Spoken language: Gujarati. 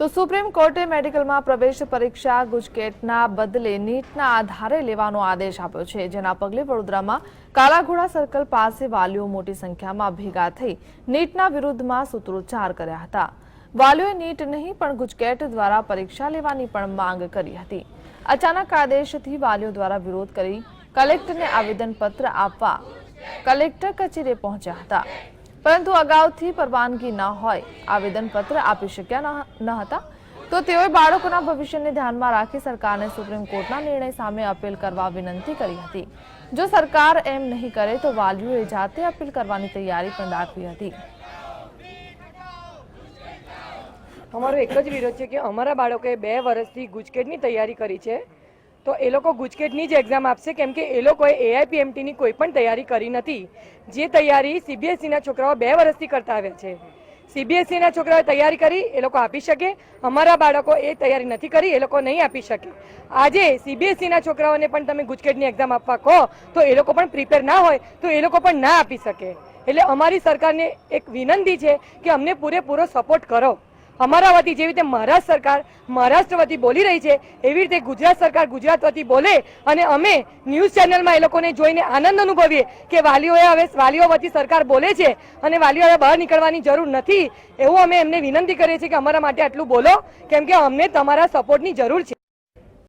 તો સુપ્રીમ કોર્ટે મેડિકલમાં પ્રવેશ પરીક્ષા ગુજકેટના બદલે નીટના આધારે લેવાનો આદેશ આપ્યો છે, જેના પગલે વડોદરામાં કાલાઘોડા સર્કલ પાસે વાલીઓ મોટી સંખ્યામાં ભેગા થઈ નીટના વિરુદ્ધમાં સૂત્રોચ્ચાર કર્યા હતા. વાલીઓએ નીટ નહીં, પણ ગુજકેટ દ્વારા પરીક્ષા લેવાની પણ માંગ કરી હતી. અચાનક આદેશથી વાલીઓ દ્વારા વિરોધ કરી કલેક્ટરને આવેદનપત્ર આપવા કલેક્ટર કચેરીએ પહોંચ્યા હતા. પરંતુ અગાઉથી પરવાનગી ન હોય, આવેદનપત્ર આપી શક્યા ન- હતા. તો તેઓએ બાળકોના ભવિષ્યને ધ્યાનમાં રાખી સરકારને સુપ્રીમ કોર્ટના નિર્ણય સામે અપીલ કરવા વિનંતી કરી હતી. જો સરકાર એમ નહીં કરે તો વાલીઓએ જાતે અપીલ કરવાની તૈયારી પણ દાખવી હતી. અમારો એક જ વિરોધ છે કે અમારા બાળકોએ બે વર્ષથી ગુજકેટની તૈયારી કરી છે. તો એ લોકો ગુજકેટની જ એક્ઝામ આપશે, કેમ કે એ લોકોએ એઆઈપીએમટીની કોઈ પણ તૈયારી કરી નથી. જે તૈયારી સીબીએસઈના છોકરાઓ બે વર્ષથી કરતા આવ્યા છે. સીબીએસઈના છોકરાઓએ તૈયારી કરી, એ લોકો આપી શકે. અમારા બાળકો એ તૈયારી નથી કરી, એ લોકો નહીં આપી શકે. આજે સીબીએસઈના છોકરાઓને પણ તમે ગુજકેટની એક્ઝામ આપવા કહો, તો એ લોકો પણ પ્રિપેર ના હોય, તો એ લોકો પણ ના આપી શકે. એટલે અમારી સરકારને એક વિનંતી છે કે અમને પૂરેપૂરો સપોર્ટ કરો. અમારા વતી જેવી રીતે મહારાષ્ટ્ર સરકાર મહારાષ્ટ્ર વતી બોલી રહી છે, એવી રીતે ગુજરાત સરકાર ગુજરાત વતી બોલે અને અમે ન્યૂઝ ચેનલમાં એ લોકોને જોઈને આનંદ અનુભવીએ કે વાલીઓએ હવે વાલીઓ વતી સરકાર બોલે છે અને વાલીઓએ બહાર નીકળવાની જરૂર નથી, એવું અમે એમને વિનંતી કરીએ છીએ કે અમારા માટે આટલું બોલો, કેમ કે અમને તમારા સપોર્ટની જરૂર છે.